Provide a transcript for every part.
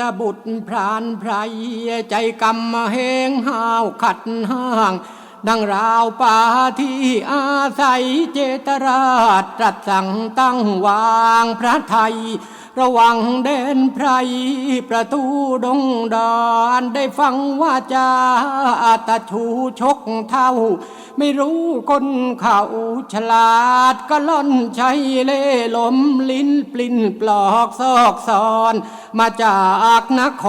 ตบุตรพรานไพรใจกรรมาเหงห้าวขัดห้าง ดังราวป่าที่อาศัยเจตราชตรัสสั่งตั้งวางพระไทย ระวังเด่นไพรประตูดงดอนได้ฟังว่าจาตะชูชกเท่า ไม่รู้คนเขาฉลาดก็ล่อนใช้เล่ลมลิ้นปลิ้นปลอกซอกซอน มาจากนค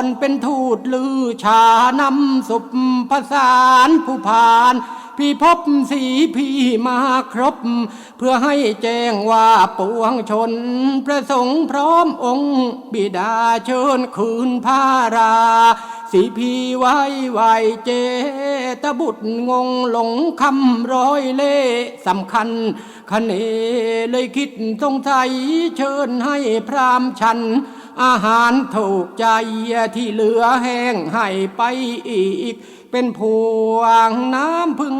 รเป็นทูตลือชานำสุปผสานผู้พาน พี่พบสีพี่มาครบ เพื่อให้แจ้งว่าปวงชน ประสงค์พร้อมองค์ บิดาเชิญคืนพารา สีพีไว้ไวเจตบุตรงงหลงคำร้อยเล่สำคัญคเนเลยคิดสงสัยเชิญให้พรามฉัน อาหารถูกใจที่เหลือแห้งให้ไปอีกเป็นพวงน้ำพึ่ง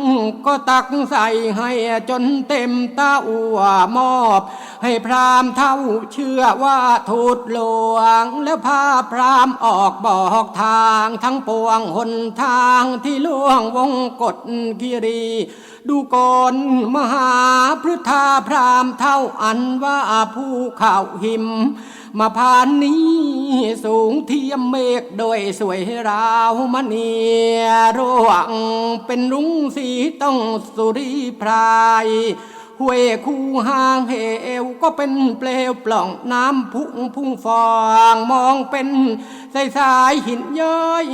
ก็ตักใส่ให้จนเต็มเต้าวมอบ ให้พรามเท่าเชื่อว่าทูตหลวง แล้วพาพรามออกบอกทางทั้งปวงหนทางที่ล่วงวงกฎกิรีดูก่อนมหาพฤทธาพรามเท่าอันว่าผู้ข่าวหิม มาผ่านนี้สูงเทียมเมฆโดยสวยราวมณีร่วงเป็นรุ้งสีต้องสุริพราย ห้วยคูห่างเหวก็เป็นเปลวปล่องน้ำพุ่งพุ่งฟองมองเป็นสายสายหินย้อย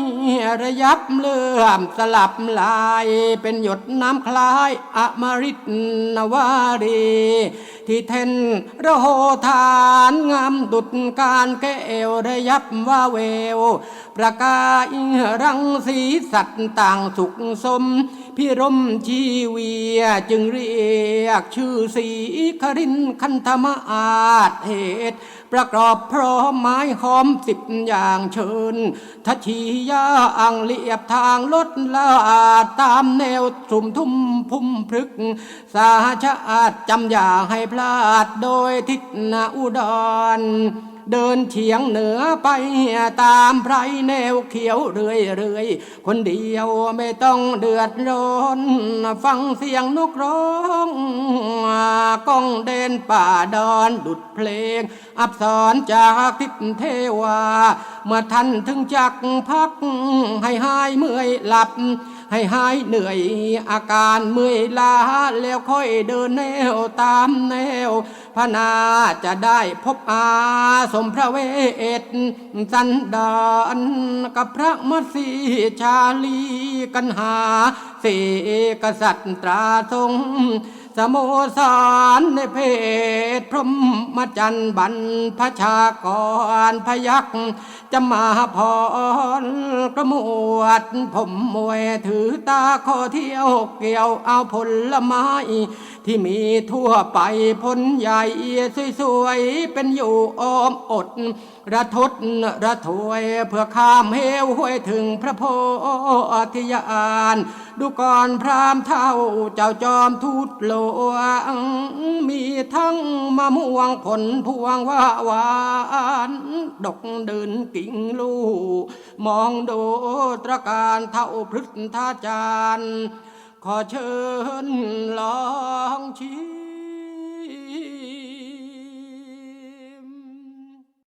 ระยับเลื่อมสลับลายเป็นหยดน้ำคล้ายอมฤตนวารีที่เทนระโหฐานงามดุดการแก้วระยับว่าเวว ประกายรังสีสัตว์ต่างสุขสม พิรมชีเวีจึงเรียกชื่อสีครินคันธมาอาจเหตุ ประกอบพร้อมไม้หอมสิบอย่างเชิญทัชชียาอังเลียบทางลดลาดตามแนวสุมทุ่มพุ่มพฤกสาชาติจำอย่าให้พลาดโดยทิศนาอุดร เดินเฉียงเหนือไปตามไพรแนวเขียวเรื่อยๆ คนเดียวไม่ต้องเดือดร้อนฟังเสียงนกร้องก้องเดินป่าดอนดุดเพลง อับสอนจากทิศเทวา เมื่อท่านถึงจักพักให้หายเมื่อยหลับ ให้หายเหนื่อยอาการเมื่อยล้าแล้วค่อยเดินแนวตามแนวพระนาจะได้พบอาสมพระเวทสันดานกับพระมัสีชาลีกันหาเสกษัตริย์ตราทรง สโมสรในเพศพรหมจันทร์บรรพชากรพยักษ์จะมาพรกระมวดผมมวยถือตาขอเที่ยวเกี่ยวเอาผลไม้ ที่มีทั่วไปผลใหญ่เอียสวยๆ เป็นอยู่อ้อมอด ระทดระถวยเพื่อข้ามเหวห้วยถึงพระโพธิญาณดูก่อนพรามเท่าเจ้าจอมทูตหลวงมีทั้งมะม่วงผลพวงว่าหวานดกเดินกิ่งลูมองดูตระการเท่าพฤทธาจารย์ ขอเชิญลองชิม